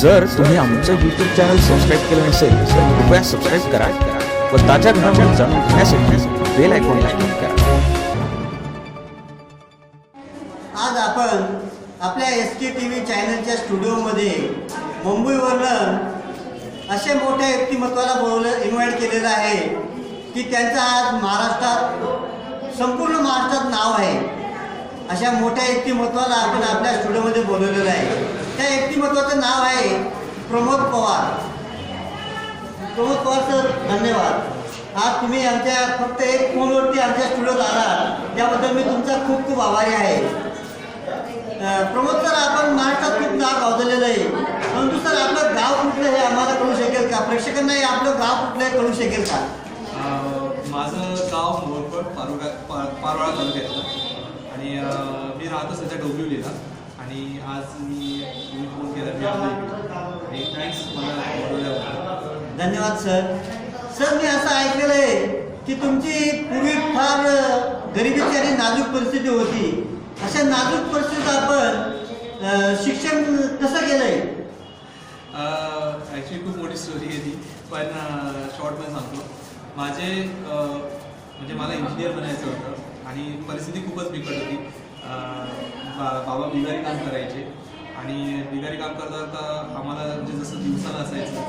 जर तुम्ही आमचं यूट्यूब चॅनल सबस्क्राईब केलं नसेल तर कृपया सबस्क्राईब करा व ताज्या घडामोडी जाणून घेण्यासाठी बेल आयकॉनला क्लिक करा. आज आपण आपल्या एस के टी व्ही चॅनलच्या स्टुडिओमध्ये मुंबईवरनं अशा मोठ्या व्यक्तिमत्वाला बोलवलं इन्व्हाइट केलेलं आहे की त्यांचं आज महाराष्ट्रात संपूर्ण महाराष्ट्रात नाव आहे. अशा मोठ्या व्यक्तिमत्वाला आपण आपल्या स्टुडिओमध्ये बोलवलेलं आहे. त्या व्यक्तिमत्वाचं नाव आहे प्रमोद पवार. प्रमोद पवार सर धन्यवाद. आज तुम्ही आमच्या फक्त एक फोनवरती आमच्या स्टुडिओत आला त्याबद्दल मी तुमचा खूप खूप आभारी आहे. प्रमोद सर आपण महाराष्ट्रात खूप नाव गावजलेलं आहे. परंतु सर आपलं गाव कुठलं हे आम्हाला कळू शकेल का? प्रेक्षकांना हे आपलं गाव कुठलं आहे कळू शकेल का? माझं गाव मोरपट पारोळा पारोळा तालुक्यातलं. आणि मी राहतो सध्या डोंबिवलीला. आणि आज मी तुम्ही फोन केला थँक्स मला धन्यवाद सर सर मी असं ऐकलेलं आहे की तुमची पूर्वी फार गरिबीची आणि नाजूक परिस्थिती होती. अशा नाजूक परिस्थितीत आपण शिक्षण कसं केलंय? ॲक्च्युली खूप मोठी स्टोरी आहे ती. पण शॉर्टमध्ये सांगतो. माझे म्हणजे मला इंजिनियर बनायचं होतं आणि परिस्थिती खूपच बिकट होती. बा- बाबा बिगारी काम करायचे. आणि बिगारी काम करता करता आम्हाला म्हणजे जसं दिवसाला असायचं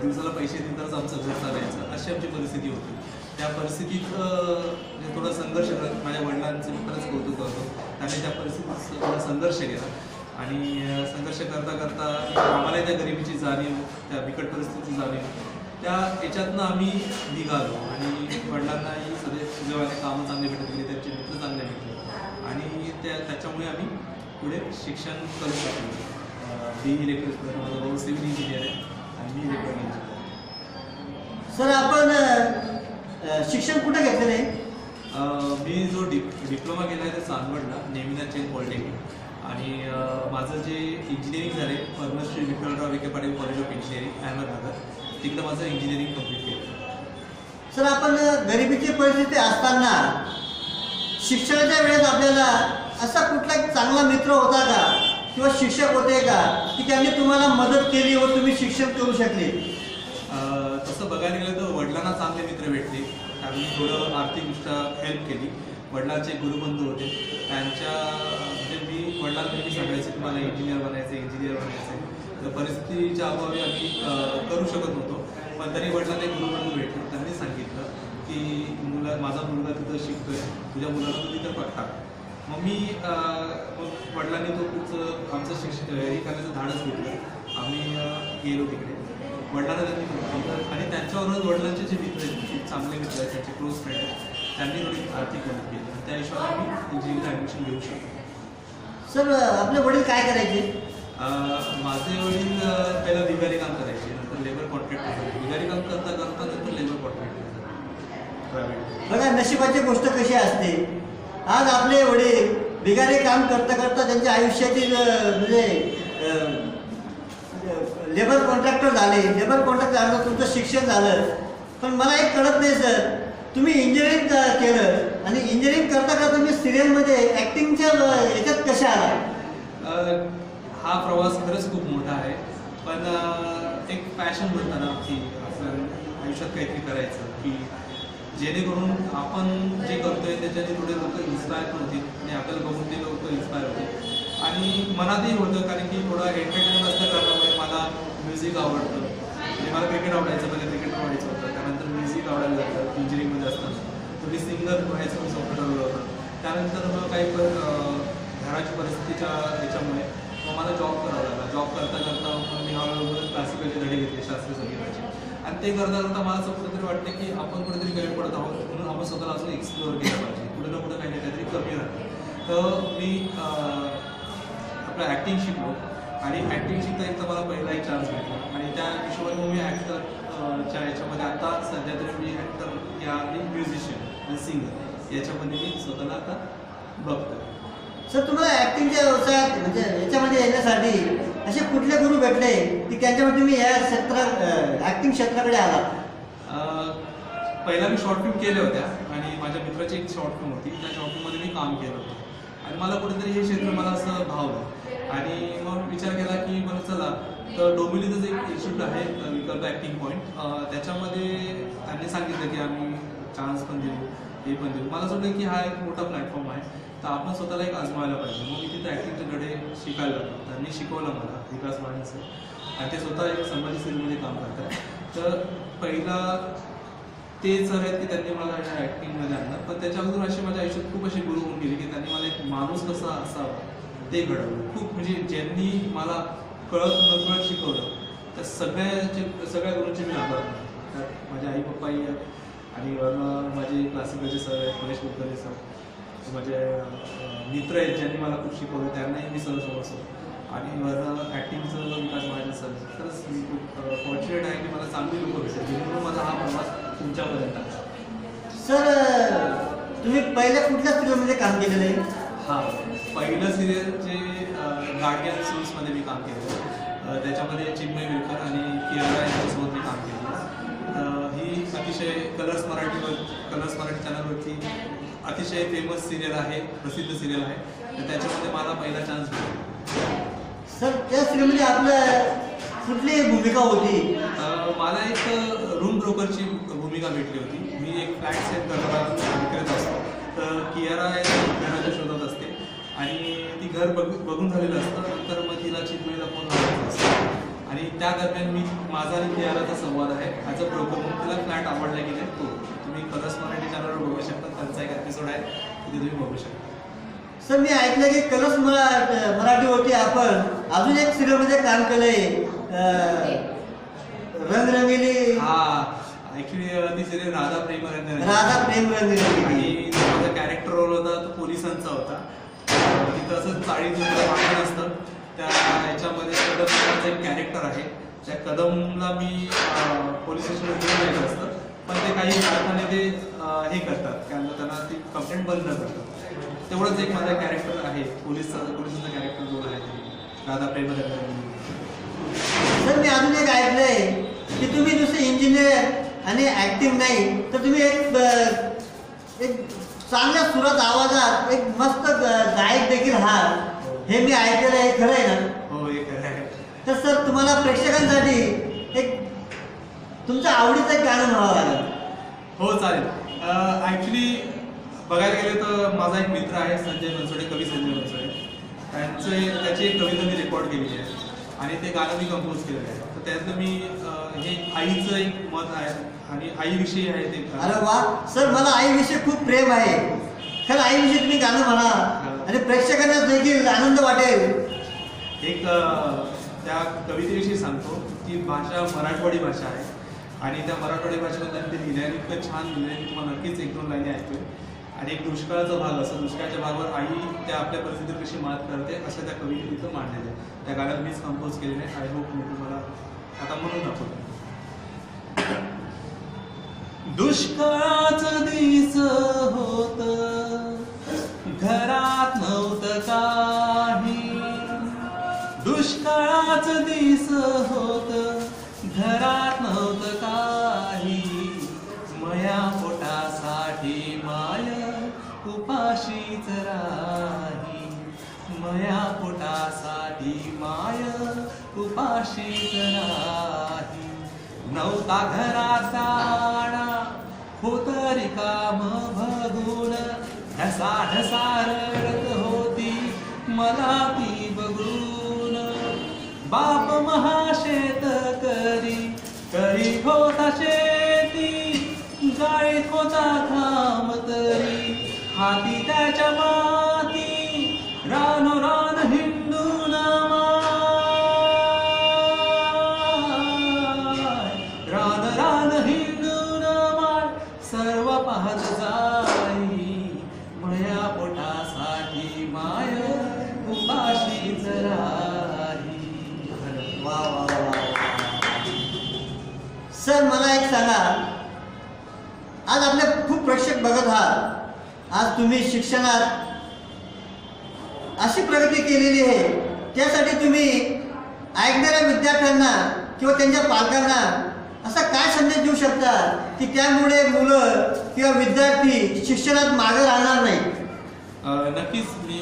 दिवसाला पैसे दिले आमचं घर चालायचं. अशी आमची परिस्थिती होती. त्या परिस्थितीत म्हणजे थोडा संघर्ष करत माझ्या वडिलांचं मी खरंच कौतुक करतो त्याने त्या परिस्थितीत थोडा संघर्ष केला. आणि संघर्ष करता करता आम्हाला त्या गरिबीची जाणीव त्या बिकट परिस्थितीची जाणीव. त्या याच्यातनं आम्ही निघालो. आणि वडिलांनाही सदैव सुदैवाने कामं चांगले भेटत गेले. त्यांचे मित्र चांगले भेटले आणि त्या त्याच्यामुळे आम्ही पुढे शिक्षण करू शकलो. बी इलेक्ट्रिक माझा भाऊ सिव्हिल इंजिनियर आहे आणि मी इलेक्ट्रॉनिक इंजिनियर सर आपण अं, शिक्षण कुठे घेतलेलं आहे? मी जो डिप डिप्लोमा केला आहे ते चांदवडला नेमिना चेन पॉलिटेक्निक. आणि माझं जे इंजिनिअरिंग झाले Padmashri Vitthalrao Vikhe Patil college of engineering Ahmednagar. तिकडं माझं इंजिनिअरिंग कंप्लीट केलं. सर आपण गरिबीची परिस्थिती असताना शिक्षणाच्या वेळेस आपल्याला असा कुठला एक चांगला मित्र होता का? किंवा शिक्षक होते का? की त्यांनी तुम्हाला मदत केली व तुम्ही शिक्षण करू शकले? तसं बघायला गेलं तर वडिलांना चांगले मित्र भेटले. त्यांनी थोडं आर्थिकदृष्ट्या हेल्प केली. वडिलांचे गुरुबंधू होते. त्यांच्या म्हणजे मी वडिलांपैकी सांगायचे की मला इंजिनियर बनायचं इंजिनियर बनायचं तर परिस्थितीच्या अभावी आम्ही करू शकत नव्हतो. पण तरी वडिलांना एक गुरुबंधू भेटले. त्यांनी सांगितलं की मुला माझा मुलगा तिथं शिकतोय. तुझ्या मुलाला तू तिथं पडतात मग मी मग वडिलांनी तो पुढचं आमचं शिक्षण हे करण्याचं धाडस घेतलं. आम्ही गेलो तिकडे. वडिलांना त्यांनी केलं आणि त्यांच्यावरूनच वडिलांचे जे मित्र आहेत खूप चांगले मित्र आहेत त्यांचे क्लोज फ्रेंड आहेत त्यांनी थोडी आर्थिक मदत केली. आणि त्या हिशोबाने मी इंजिनिअरिंगला ॲडमिशन घेऊ शकतो सर आपले वडील काय करायचे? माझे वडील पहिला बिगारी काम करायचे नंतर लेबर कॉन्ट्रॅक्ट करायचे. बिगारी काम करता करता नंतर लेबर कॉन्ट्रॅक्ट करायचं. प्रायव्हेट बघा नशिबाची गोष्ट कशी असते? आज आपले वडील भिगारी काम करता करता त्यांच्या आयुष्यातील म्हणजे लेबर म्हणजे, कॉन्ट्रॅक्टर झाले. लेबर कॉन्ट्रॅक्टर झालं तुमचं शिक्षण झालं. पण मला एक कळत नाही सर तुम्ही इंजिनिअरिंग केलं आणि इंजिनिअरिंग करता करता तुम्ही सिरियलमध्ये ॲक्टिंगच्या याच्यात कशा आला हा प्रवास खरंच खूप मोठा आहे. पण एक पॅशन म्हणताना की आपण आयुष्यात काहीतरी करायचं की जेणेकरून आपण जे करतोय त्याच्याने थोडे लोक इन्स्पायर पण होतील आणि आपल्याला बघून ते लोक इन्स्पायर होतील. आणि मनातही होतं कारण की थोडं एंटरटेनमेंट असतं कारणामुळे मला म्युझिक आवडतं. म्हणजे मला क्रिकेट आवडायचं पहिले क्रिकेट आवडायचं होतं. त्यानंतर म्युझिक आवडायला लागलं इंजिनिअरिंगमध्ये असताना. थोडी सिंगर व्हायचं मी स्वप्न ठरवलं होतं. त्यानंतर मग काही पण घराच्या परिस्थितीच्या याच्यामुळे मग मला जॉब करावा लागला. जॉब करता करता मग मी हळूहळू क्लासिकलचे धडे घेतले शास्त्रीय संगीताचे. आणि ते करता करता मला असं कुठेतरी वाटतं की आपण कुठेतरी गाईड पडत आहोत म्हणून आपण स्वतःला असं एक्सप्लोअर केलं पाहिजे. कुठे ना कुठे काही ना काहीतरी कमी राहतं. तर मी आपलं ॲक्टिंग शिकलो. आणि ॲक्टिंग शिकता शिकता मला पहिला एक चान्स भेटला. आणि त्या हिशोबाने मग मी ॲक्टर च्या याच्यामध्ये आता सध्या तरी मी ॲक्टर या म्युझिशियन आणि सिंगर याच्यामध्ये मी स्वतःला आता बघतो सर तुम्हाला ॲक्टिंगच्या व्यवसायात म्हणजे याच्यामध्ये येण्यासाठी असे कुठले गुरु भेटले की त्यांच्यामध्ये तुम्ही या क्षेत्र ॲक्टिंग क्षेत्राकडे आलात? पहिला मी शॉर्ट फिल्म केल्या होत्या आणि माझ्या मित्राची एक शॉर्ट फिल्म होती. त्या शॉर्ट फिल्ममध्ये मी काम केलं होतं. आणि मला कुठेतरी हे क्षेत्र मला असं भावलं. आणि मग विचार केला की बरं चला. तर डोंबिवलीतच एक इन्स्टिट्यूट आहे विकल्प ॲक्टिंग पॉईंट त्याच्यामध्ये त्यांनी सांगितलं की आम्ही चान्स पण देऊ हे पण देऊ. मला असं वाटलं की हा एक मोठा प्लॅटफॉर्म आहे. तर आपण स्वतःला एक आजमायला पाहिजे. मग मी तिथे ॲक्टिंगच्याकडे शिकायला लागलो. त्यांनी शिकवलं मला विकास माणसं आणि ते स्वतः एक संभाजी सिरीजमध्ये काम करतात. तर पहिला ते सर आहेत की त्यांनी मला या ॲक्टिंगमध्ये आणलं. पण त्याच्या अगोदर अशी माझ्या आयुष्यात खूप अशी गुरु होऊन गेली की त्यांनी मला एक माणूस कसा असावा ते घडवलं. खूप म्हणजे ज्यांनी मला कळत नकळत शिकवलं त्या सगळ्याचे सगळ्या गुरूंचे मी आभार मानतो. त्यात माझे आई पप्पाही आहेत आणि माझे क्लासिकलचे सर आहेत गणेश कुलकर्णी सर माझे अं, मित्र आहेत ज्यांनी मला खूप शिकवलं त्यांनाही मी सर समजतो आणि वरनं ॲक्टिंगचं विकास माझ्या सर खरंच मी खूप फॉर्च्युनेट आहे की मला चांगली लोकं भेटले जेणेकरून माझा हा प्रवास तुमच्यापर्यंत सर तुम्ही पहिल्या कुठल्या स्टुडिओमध्ये काम केलेलं आहे? हा पहिलं सिरियल जे गार्डियन सिरीजमध्ये मी काम केलं त्याच्यामध्ये चिन्मय विरकर आणि कियारा यांच्यासोबत मी काम केलं ही अतिशय कलर्स मराठीवर कलर्स मराठी चॅनलवरती अतिशय फेमस सिरियल आहे प्रसिद्ध सिरियल आहे. तर त्याच्यामध्ये मला पहिला चान्स भेटला. सर त्या स्टुडिओमध्ये आपलं कुठली भूमिका होती? अ, मला एक रूम ब्रोकरची भूमिका भेटली होती. मी एक फ्लॅट सेल करणारा विक्रेता असतो. तर कियारा या घराच्या शोधात असते. आणि ती घर बघ बघून झालेलं असतं. नंतर मग तिला चिन्मयला फोन लावायचा असतो. आणि त्या दरम्यान मी माझा आणि कियाराचा संवाद आहे. ॲज अ ब्रोकर म्हणून तिला फ्लॅट आवडला की नाही? तो तुम्ही कलर्स मराठी चॅनलवर बघू शकता. त्यांचा एक एपिसोड आहे. तिथे तुम्ही बघू शकता. सर मी ऐकलं की कलर्स मरा मराठीवरती आपण. अजून एक सिरियलमध्ये काम केलंय. रंगरंगीली. हा. ॲक्च्युली ती सिरियल राधा प्रेम रंग राधा प्रेम रंगरंगीली आणि माझा कॅरेक्टर रोल होता तो पोलिसांचा होता. तिथं असं वाटत असतं. त्या ह्याच्यामध्ये कदम नावाचा एक कॅरेक्टर आहे. त्या कदमला मी पोलीस स्टेशनवर घेऊन जायचं असतं. पण ते काही कारखाने ते हे करतात. कारण त्यांना ती कंप्लेंट बंद करतात. तेवढंच एक माझा कॅरेक्टर आहे. पोलीसचा पोलिसांचा कॅरेक्टर जो आहे दादा प्रेम सर मी अजून एक ऐकलंय की तुम्ही दुसरे इंजिनियर आणि ऍक्टिव्ह नाही तर तुम्ही एक एक चांगल्या सुरात आवाजात एक मस्त गायक देखील आहात. हे मी ऐकलेलं आहे खरं आहे ना? हो हे खरं आहे. तर सर तुम्हाला प्रेक्षकांसाठी एक तुमच्या आवडीचं एक गाणं म्हणावं लागेल. हो चालेल. ॲक्च्युली बघायला गेलं तर माझा एक मित्र आहे संजय बनसोडे कवी संजय बनसोडे. त्यांचे त्याची एक कविता मी रेकॉर्ड केलेली आहे. आणि ते गाणं मी कंपोज केलेलं आहे. तर त्यातलं मी अं, हे आईचं एक मत आहे आणि आईविषयी आहे ते गाणं. अरे वा! सर मला आईविषयी खूप प्रेम आहे. खरं आईविषयी तुम्ही गाणं म्हणा. आणि प्रेक्षकांना देखील आनंद वाटेल. एक त्या कवितेविषयी सांगतो ती भाषा मराठवाडी भाषा आहे. आणि त्या मराठवाडी भाषेमध्ये त्यांनी ते लिहिलं इतकं छान लिहिल्याने तुम्हाला नक्कीच एक दोन लाईनी ऐकतोय आणि एक दुष्काळाचा भाग असं दुष्काळाच्या भागावर आई त्या आपल्या परिस्थितीवर कशी मात करते असं त्या कवितेत तिथं मांडलेलं आहे त्या गाण्यात मीच कंपोज केलेलं आहे. आय होप मी तुम्हाला आता म्हणून दाखवतो. दुष्काळाचं दिस होत. घरात नव्हतं काही. दुष्काळाच दिस होत घरात नव्हतं काही. मया पोटासाठी माय उपाशीच राही. मया पोटासाठी माय उपाशीच राही. नव्हता घरात दाणा होत रिकाम साठ ढसा होती मला ती बघून. बाप आज आपले खूप प्रेक्षक बघत आहात. आज तुम्ही शिक्षणात अशी प्रगती केलेली आहे. त्यासाठी तुम्ही ऐकणाऱ्या विद्यार्थ्यांना किंवा त्यांच्या पालकांना असा काय संदेश देऊ शकता की त्यामुळे मुलं किंवा विद्यार्थी शिक्षणात मागे राहणार नाही नक्कीच मी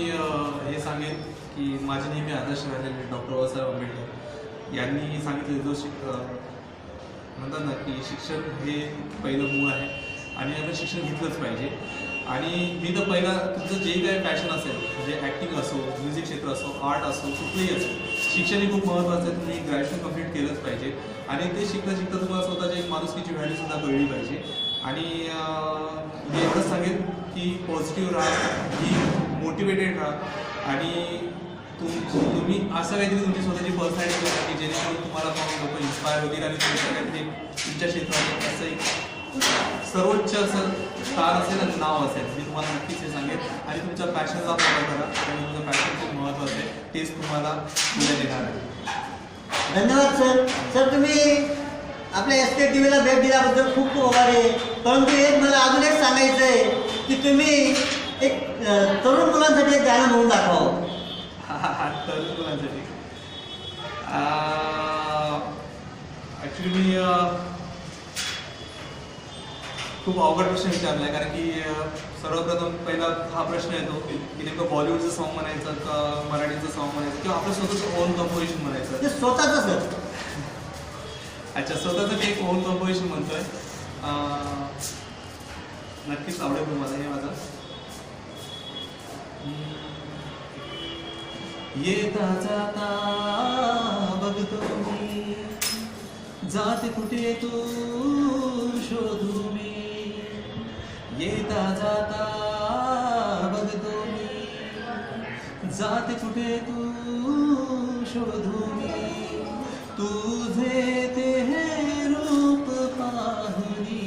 हे सांगेन की माझे नेहमी आदर्श राहिलेले डॉक्टर बाबासाहेब आंबेडकर यांनी सांगितले जो शिक म्हणतात ना की शिक्षण हे पहिलं मूळ आहे. आणि याचं शिक्षण घेतलंच पाहिजे. आणि मी तर पहिला तुमचं जे काही पॅशन असेल म्हणजे ॲक्टिंग असो म्युझिक क्षेत्र असो आर्ट असो कुठलंही असो शिक्षण हे खूप महत्त्वाचं आहे. तुम्ही ग्रॅज्युएशन कंप्लीट केलंच पाहिजे. आणि ते शिकता शिकता तुम्हाला स्वतःची एक माणुसकीची व्हॅल्यूसुद्धा कळली पाहिजे. आणि मी एवढंच सांगेन की पॉझिटिव्ह राहा की मोटिवेटेड राहा. आणि तुम तुम्ही असं काहीतरी तुमची स्वतःची पर्सनॅलिटी करा की जेणेकरून तुम्हाला लोक इन्स्पायर होतील आणि तुमच्या तुमच्या क्षेत्रात असं एक सर्वोच्च असं स्थान असेल आणि नाव असेल. मी तुम्हाला नक्कीच हे सांगेन. आणि तुमच्या पॅशनला फॉलो करा. आणि तुमचं पॅशन खूप महत्त्वाचं आहे. तेच तुम्हाला पुढे देणार आहे. धन्यवाद सर सर तुम्ही आपल्या एस के टी व्हीला भेट दिल्याबद्दल खूप खूप आभारी आहे. परंतु एक मला अजून एक सांगायचं आहे की तुम्ही एक तरुण मुलांसाठी एक गाणं म्हणून दाखवावं. तरुण मुलांसाठी. ॲक्च्युली मी खूप अवघड प्रश्न विचारला आहे कारण की सर्वप्रथम पहिला हा प्रश्न येतो की नेमकं बॉलिवूडचं सॉन्ग म्हणायचं का मराठीचं सॉन्ग म्हणायचं किंवा आपलं स्वतःचं ओन कंपोजिशन म्हणायचं? ते स्वतःच सर अच्छा स्वतःचं मी एक ओन कंपोजिशन म्हणतोय. नक्कीच आवडेल तुम्हाला हे माझं. येता जाता बघतो मी. जाते कुठे तू शोधू मी. येता जाता बघतो मी जाते कुठे तू शोधू मी तुझे ते रूप पाहुनी